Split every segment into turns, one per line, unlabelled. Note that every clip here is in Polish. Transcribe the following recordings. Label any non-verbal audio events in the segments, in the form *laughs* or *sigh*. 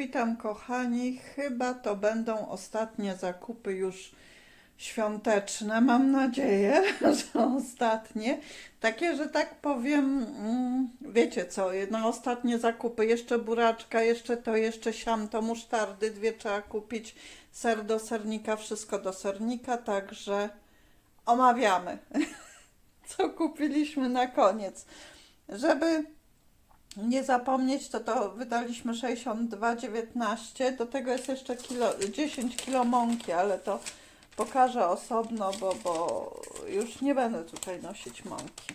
Witam kochani. Chyba to będą ostatnie zakupy już świąteczne. Mam nadzieję, *laughs* że ostatnie. Takie, że tak powiem, mm, wiecie co, na ostatnie zakupy. Jeszcze buraczka, jeszcze to, jeszcze siam, to musztardy dwie trzeba kupić. Ser do sernika, wszystko do sernika, także omawiamy, *laughs* co kupiliśmy na koniec. Żeby nie zapomnieć, to to wydaliśmy 62,19. Do tego jest jeszcze kilo, 10 kilo mąki, ale to pokażę osobno, bo, bo już nie będę tutaj nosić mąki.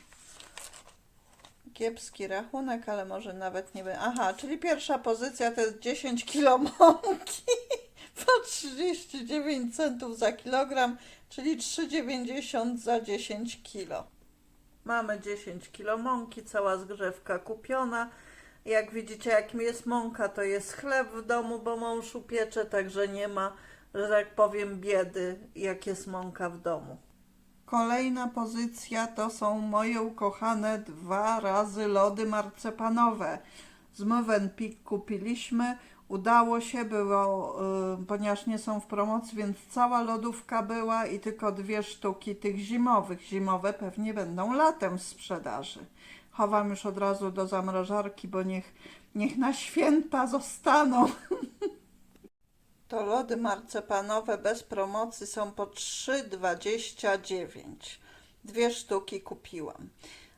Kiepski rachunek, ale może nawet nie będę. Aha, czyli pierwsza pozycja to jest 10 kilo mąki *laughs* po 39 centów za kilogram, czyli 3,90 za 10 kilo. Mamy 10 kg mąki, cała zgrzewka kupiona. Jak widzicie, jak mi jest mąka, to jest chleb w domu, bo mąż upiecze, także nie ma, że tak powiem, biedy, jak jest mąka w domu. Kolejna pozycja to są moje ukochane dwa razy lody marcepanowe. Z Movenpick kupiliśmy. Udało się, było, y, ponieważ nie są w promocji, więc cała lodówka była i tylko dwie sztuki tych zimowych. Zimowe pewnie będą latem w sprzedaży. Chowam już od razu do zamrażarki, bo niech, niech na święta zostaną. *laughs* To lody marcepanowe bez promocji są po 3,29. Dwie sztuki kupiłam.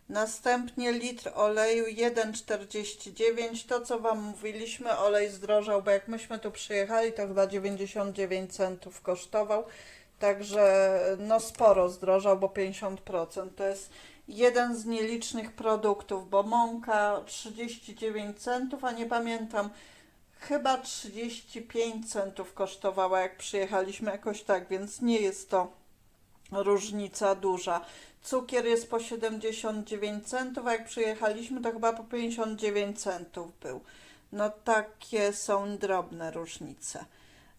Następnie litr oleju 1,49. To co Wam mówiliśmy, olej zdrożał, bo jak myśmy tu przyjechali, to chyba 99 centów kosztował. Także no sporo zdrożał, bo 50%. To jest jeden z nielicznych produktów, bo mąka 39 centów, a nie pamiętam, chyba 35 centów kosztowała jak przyjechaliśmy jakoś tak, więc nie jest to różnica duża. Cukier jest po 79 centów, a jak przyjechaliśmy, to chyba po 59 centów był. No takie są drobne różnice.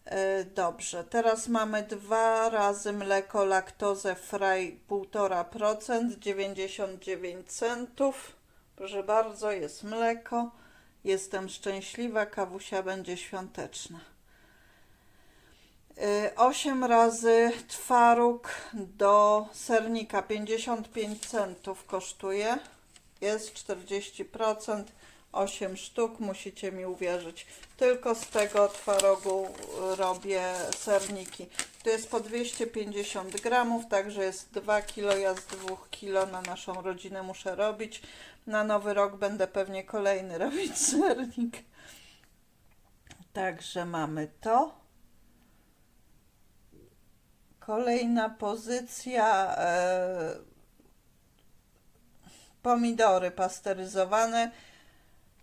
E, Dobrze, teraz mamy dwa razy mleko laktozę fraj 1,5%, 99 centów. Proszę bardzo, jest mleko. Jestem szczęśliwa, kawusia będzie świąteczna. 8 razy twaróg do sernika 55 centów kosztuje. Jest 40%, 8 sztuk, musicie mi uwierzyć. Tylko z tego twarogu robię serniki. To jest po 250 gramów, także jest 2 kilo. Ja z 2 kilo na naszą rodzinę muszę robić. Na nowy rok będę pewnie kolejny *laughs* robić sernik. Także mamy to. Kolejna pozycja e, pomidory pasteryzowane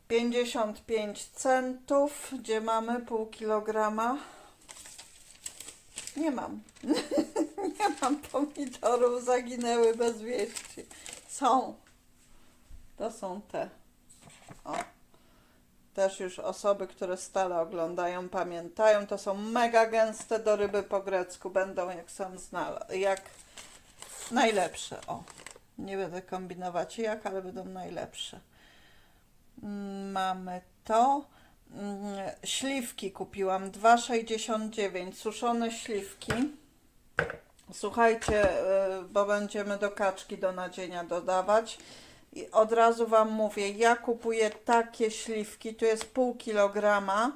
55 centów, gdzie mamy pół kilograma. Nie mam. *laughs* Nie mam pomidorów, zaginęły bez wieści. Są. To są te. O. Też już osoby, które stale oglądają, pamiętają. To są mega gęste do ryby po grecku. Będą jak sam znalazł. Jak najlepsze. O. Nie będę kombinować jak, ale będą najlepsze. Mm, Mamy to. Mm, Śliwki kupiłam 2,69. Suszone śliwki. Słuchajcie, y, bo będziemy do kaczki do nadzienia dodawać. I od razu Wam mówię, ja kupuję takie śliwki, tu jest pół kilograma.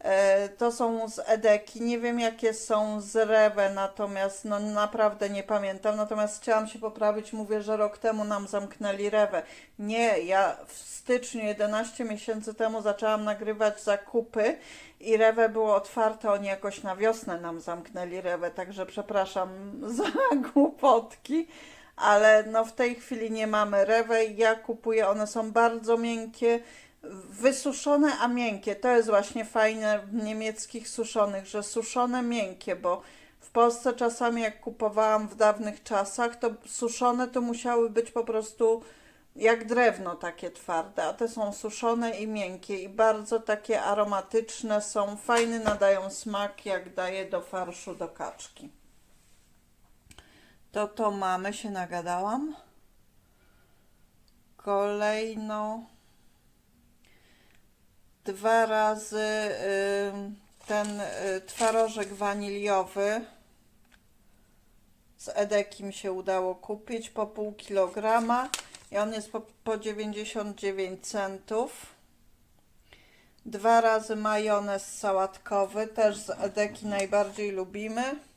E, To są z Edeki. Nie wiem jakie są z Rewe, natomiast no naprawdę nie pamiętam. Natomiast chciałam się poprawić. Mówię, że rok temu nam zamknęli Rewę. Nie, ja w styczniu 11 miesięcy temu zaczęłam nagrywać zakupy i Rewę było otwarte. Oni jakoś na wiosnę nam zamknęli Rewę, także przepraszam *laughs* za głupotki. Ale no w tej chwili nie mamy Rewe. Ja kupuję, one są bardzo miękkie wysuszone, a miękkie. To jest właśnie fajne w niemieckich suszonych, że suszone miękkie, bo w Polsce czasami jak kupowałam w dawnych czasach, to suszone to musiały być po prostu jak drewno takie twarde, a te są suszone i miękkie i bardzo takie aromatyczne są, fajny nadają smak jak daję do farszu do kaczki. To to mamy, się nagadałam. Kolejno dwa razy ym, ten y, twarożek waniliowy z Edeki mi się udało kupić po pół kilograma i on jest po, po 99 centów. Dwa razy majonez sałatkowy, też z Edeki najbardziej lubimy.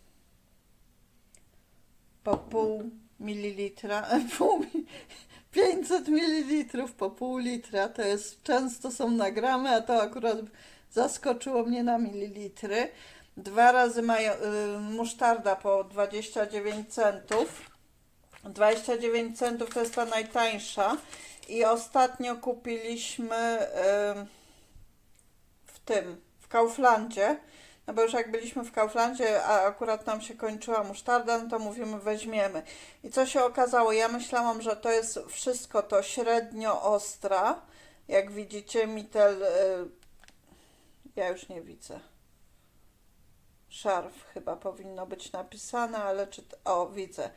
Po pół mililitra, *laughs* pół, mi- 500 mililitrów po pół litra, to jest, często są na gramy, a to akurat zaskoczyło mnie na mililitry. Dwa razy majo, y, musztarda po 29 centów. 29 centów to jest ta najtańsza. I ostatnio kupiliśmy y, w tym, w Kauflandzie. No bo już jak byliśmy w Kauflandzie, a akurat nam się kończyła musztarda, no to mówimy weźmiemy. I co się okazało? Ja myślałam, że to jest wszystko to średnio ostra. Jak widzicie, Mitel, y, ja już nie widzę. Szarf chyba powinno być napisane, ale czy. O, widzę.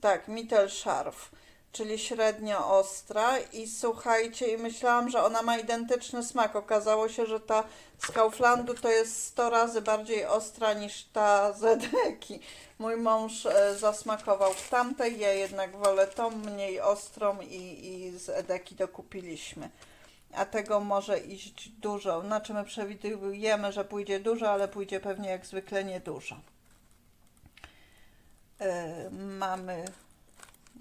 Tak, Mittel Szarf, czyli średnio ostra. I słuchajcie, i myślałam, że ona ma identyczny smak. Okazało się, że ta z Kauflandu to jest 100 razy bardziej ostra niż ta z Edeki. Mój mąż e, zasmakował tamtej, ja jednak wolę tą mniej ostrą i, i z Edeki dokupiliśmy. A tego może iść dużo. Znaczy my przewidujemy, że pójdzie dużo, ale pójdzie pewnie jak zwykle niedużo. E, mamy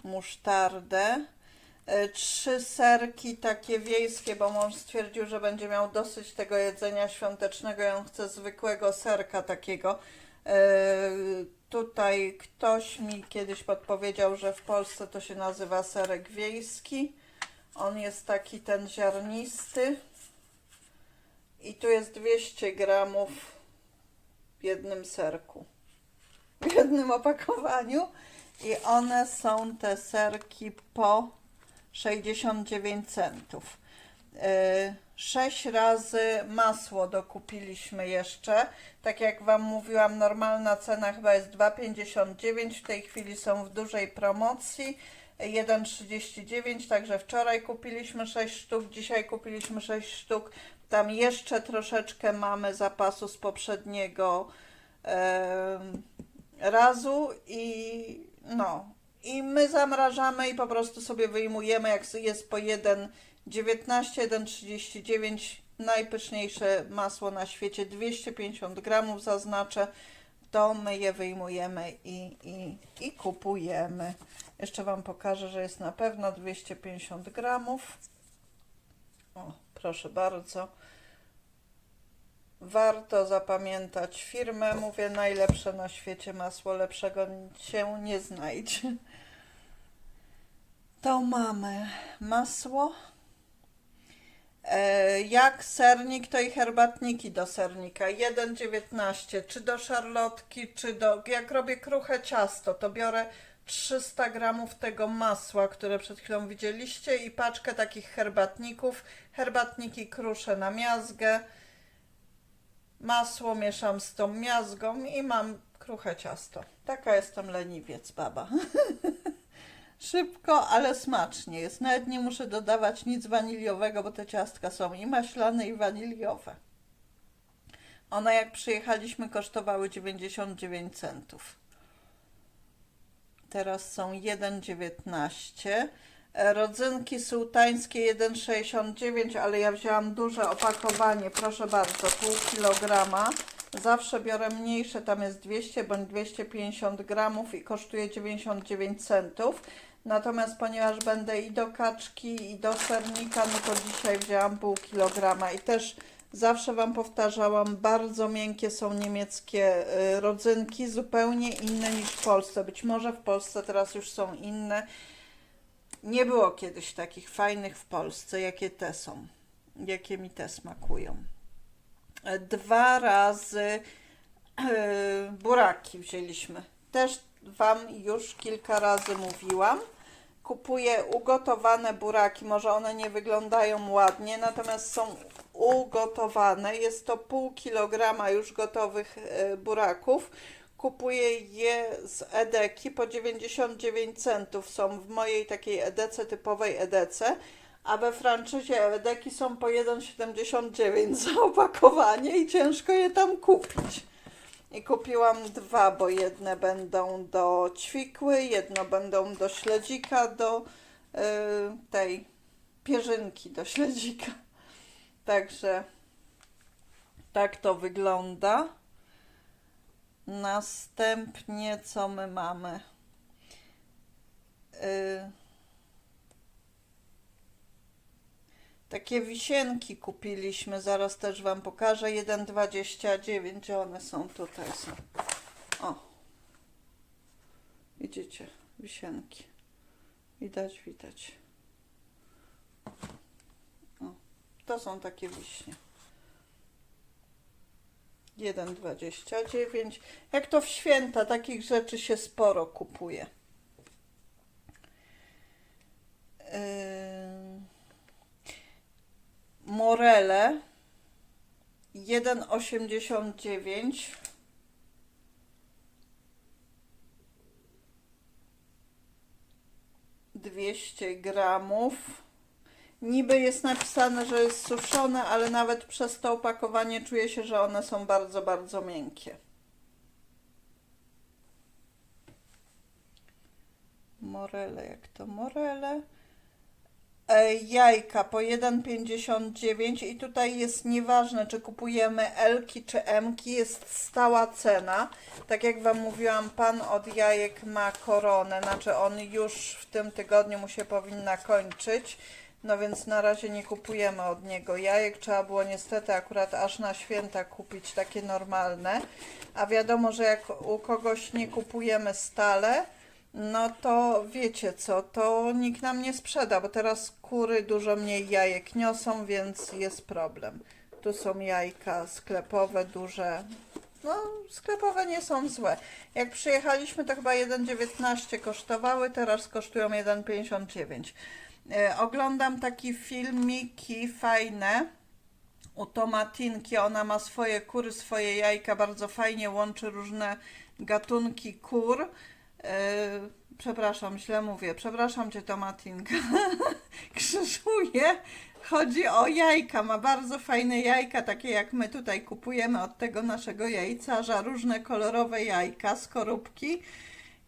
musztardę. E, Trzy serki takie wiejskie, bo mąż stwierdził, że będzie miał dosyć tego jedzenia świątecznego. Ja on chce zwykłego serka takiego. E, Tutaj ktoś mi kiedyś podpowiedział, że w Polsce to się nazywa serek wiejski. On jest taki ten ziarnisty. I tu jest 200 gramów w jednym serku. W jednym opakowaniu. I one są te serki po 69 centów. Yy, Sześć razy masło dokupiliśmy jeszcze. Tak jak Wam mówiłam, normalna cena chyba jest 2,59. W tej chwili są w dużej promocji. 1,39, także wczoraj kupiliśmy 6 sztuk, dzisiaj kupiliśmy 6 sztuk. Tam jeszcze troszeczkę mamy zapasu z poprzedniego em, razu i no. I my zamrażamy i po prostu sobie wyjmujemy, jak jest po 1,19, 1,39 najpyszniejsze masło na świecie, 250 gramów zaznaczę, to my je wyjmujemy i, i, i kupujemy. Jeszcze Wam pokażę, że jest na pewno 250 gramów. O, proszę bardzo. Warto zapamiętać firmę. Mówię, najlepsze na świecie masło, lepszego się nie znajdzie. To mamy masło. E, jak sernik, to i herbatniki do sernika. 1,19 czy do szarlotki, czy do. Jak robię kruche ciasto, to biorę 300 gramów tego masła, które przed chwilą widzieliście, i paczkę takich herbatników. Herbatniki kruszę na miazgę. Masło mieszam z tą miazgą i mam kruche ciasto. Taka jestem leniwiec, baba. *laughs* Szybko, ale smacznie jest. Nawet nie muszę dodawać nic waniliowego, bo te ciastka są i maślane, i waniliowe. One jak przyjechaliśmy kosztowały 99 centów. Teraz są 1,19. Rodzynki sułtańskie 1,69, ale ja wzięłam duże opakowanie, proszę bardzo, pół kilograma. Zawsze biorę mniejsze, tam jest 200 bądź 250 gramów i kosztuje 99 centów. Natomiast ponieważ będę i do kaczki, i do sernika, no to dzisiaj wzięłam pół kilograma i też zawsze Wam powtarzałam, bardzo miękkie są niemieckie y, rodzynki, zupełnie inne niż w Polsce. Być może w Polsce teraz już są inne. Nie było kiedyś takich fajnych w Polsce, jakie te są, jakie mi te smakują. Dwa razy e, buraki wzięliśmy. Też Wam już kilka razy mówiłam. Kupuję ugotowane buraki, może one nie wyglądają ładnie, natomiast są ugotowane. Jest to pół kilograma już gotowych e, buraków. Kupuję je z Edeki po 99 centów. Są w mojej takiej edece, typowej edece. a we franczyzie deki są po 1,79 za opakowanie i ciężko je tam kupić. I kupiłam dwa, bo jedne będą do ćwikły, jedno będą do śledzika, do y, tej pierzynki do śledzika. Także tak to wygląda. Następnie co my mamy? Y, takie wisienki kupiliśmy, zaraz też Wam pokażę. 1,29, gdzie one są? Tutaj są. O. Widzicie, wisienki. Widać, widać. O. To są takie wiśnie. 1,29. Jak to w święta, takich rzeczy się sporo kupuje. Ym, Morele 1,89. Dwieście gramów. Niby jest napisane, że jest suszone, ale nawet przez to opakowanie czuje się, że one są bardzo, bardzo miękkie. Morele, jak to morele? E, Jajka po 1,59 i tutaj jest nieważne, czy kupujemy L-ki czy M-ki, jest stała cena. Tak jak Wam mówiłam, pan od jajek ma koronę, znaczy on już w tym tygodniu mu się powinna kończyć. No więc na razie nie kupujemy od niego jajek. Trzeba było niestety akurat aż na święta kupić takie normalne. A wiadomo, że jak u kogoś nie kupujemy stale, no to wiecie co, to nikt nam nie sprzeda, bo teraz kury dużo mniej jajek niosą, więc jest problem. Tu są jajka sklepowe, duże. No, sklepowe nie są złe. Jak przyjechaliśmy, to chyba 1,19 kosztowały, teraz kosztują 1,59. E, oglądam takie filmiki fajne u Tomatinki. Ona ma swoje kury, swoje jajka, bardzo fajnie łączy różne gatunki kur. E, przepraszam, źle mówię. Przepraszam cię, Tomatinka. *laughs* Krzyżuje. Chodzi o jajka. Ma bardzo fajne jajka, takie jak my tutaj kupujemy od tego naszego jajcarza. Różne kolorowe jajka, skorupki.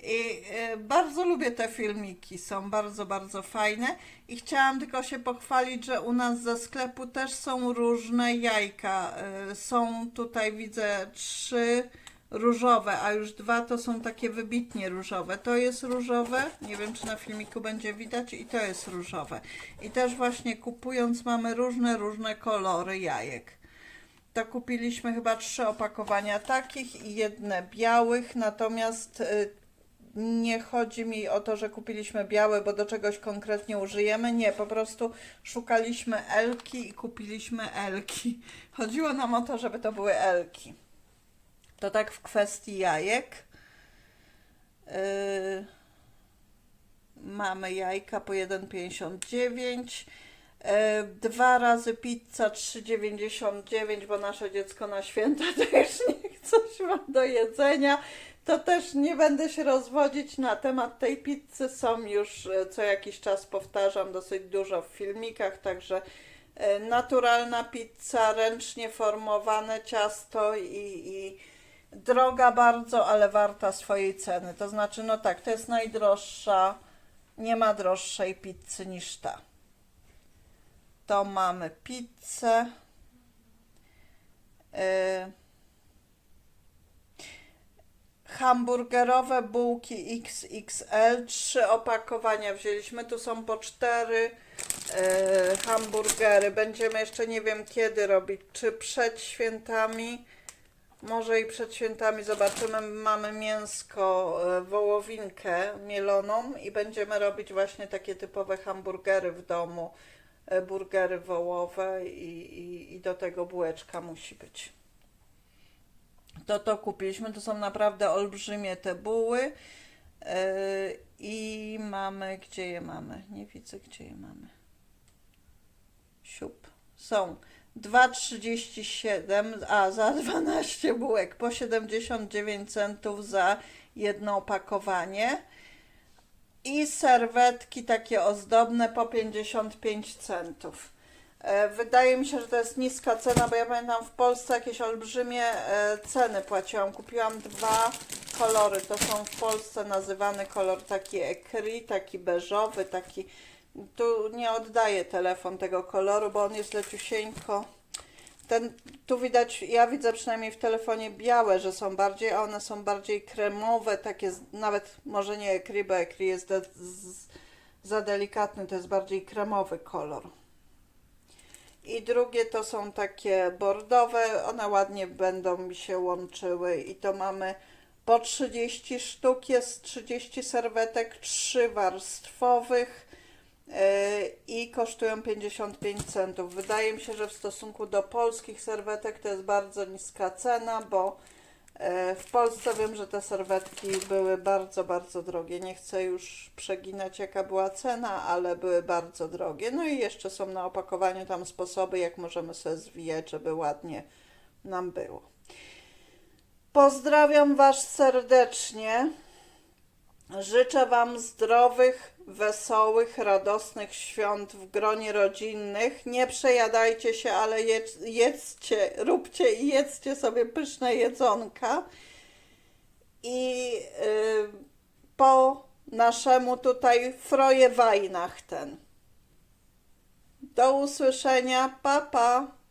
I e, bardzo lubię te filmiki, są bardzo, bardzo fajne. I chciałam tylko się pochwalić, że u nas ze sklepu też są różne jajka. E, Są tutaj, widzę, trzy różowe, a już dwa to są takie wybitnie różowe. To jest różowe, nie wiem czy na filmiku będzie widać, i to jest różowe. I też właśnie kupując mamy różne, różne kolory jajek. To kupiliśmy chyba trzy opakowania takich i jedne białych, natomiast y, nie chodzi mi o to, że kupiliśmy białe, bo do czegoś konkretnie użyjemy. Nie, po prostu szukaliśmy elki i kupiliśmy elki. Chodziło nam o to, żeby to były elki. To tak w kwestii jajek. Yy, mamy jajka po 1,59. Yy, Dwa razy pizza 3,99, bo nasze dziecko na święta *laughs* też nie coś ma do jedzenia. To też nie będę się rozwodzić na temat tej pizzy. Są już e, co jakiś czas powtarzam dosyć dużo w filmikach, także e, naturalna pizza, ręcznie formowane ciasto i, i droga bardzo, ale warta swojej ceny. To znaczy, no tak, to jest najdroższa, nie ma droższej pizzy niż ta. To mamy pizzę. Yy, hamburgerowe bułki XXL, trzy opakowania wzięliśmy, tu są po cztery e, hamburgery. Będziemy jeszcze nie wiem kiedy robić, czy przed świętami, może i przed świętami. Zobaczymy. Mamy mięsko, e, wołowinkę mieloną i będziemy robić właśnie takie typowe hamburgery w domu, e, burgery wołowe i, i, i do tego bułeczka musi być to to kupiliśmy. To są naprawdę olbrzymie te buły. Yy, I mamy, gdzie je mamy? Nie widzę, gdzie je mamy. Siup. Są 2,37, a za *laughs* 12 bułek po 79 centów za jedno opakowanie. i serwetki takie ozdobne po 55 centów. E, Wydaje mi się, że to jest niska cena, bo ja pamiętam w Polsce jakieś olbrzymie e, ceny płaciłam. Kupiłam dwa kolory. To są w Polsce nazywany kolor taki ecri, taki beżowy, taki. Tu nie oddaję telefon tego koloru, bo on jest leciusieńko. Ten, tu widać, ja widzę przynajmniej w telefonie białe, że są bardziej, a one są bardziej kremowe, takie nawet może nie ecri, bo ecri jest za delikatny, to jest bardziej kremowy kolor. I drugie to są takie bordowe, one ładnie będą mi się łączyły i to mamy po 30 sztuk, jest 30 serwetek, 3 warstwowych yy, i kosztują 55 centów. Wydaje mi się, że w stosunku do polskich serwetek to jest bardzo niska cena, bo w Polsce wiem, że te serwetki były bardzo, bardzo drogie. Nie chcę już przeginać jaka była cena, ale były bardzo drogie. No i jeszcze są na opakowaniu tam sposoby, jak możemy sobie zwijać, żeby ładnie nam było. Pozdrawiam Was serdecznie. Życzę Wam zdrowych, wesołych, radosnych świąt w gronie rodzinnych. Nie przejadajcie się, ale jedz, jedzcie, róbcie i jedzcie sobie pyszne jedzonka. I y, po naszemu tutaj Froje Wajnachten. Do usłyszenia. Pa, pa.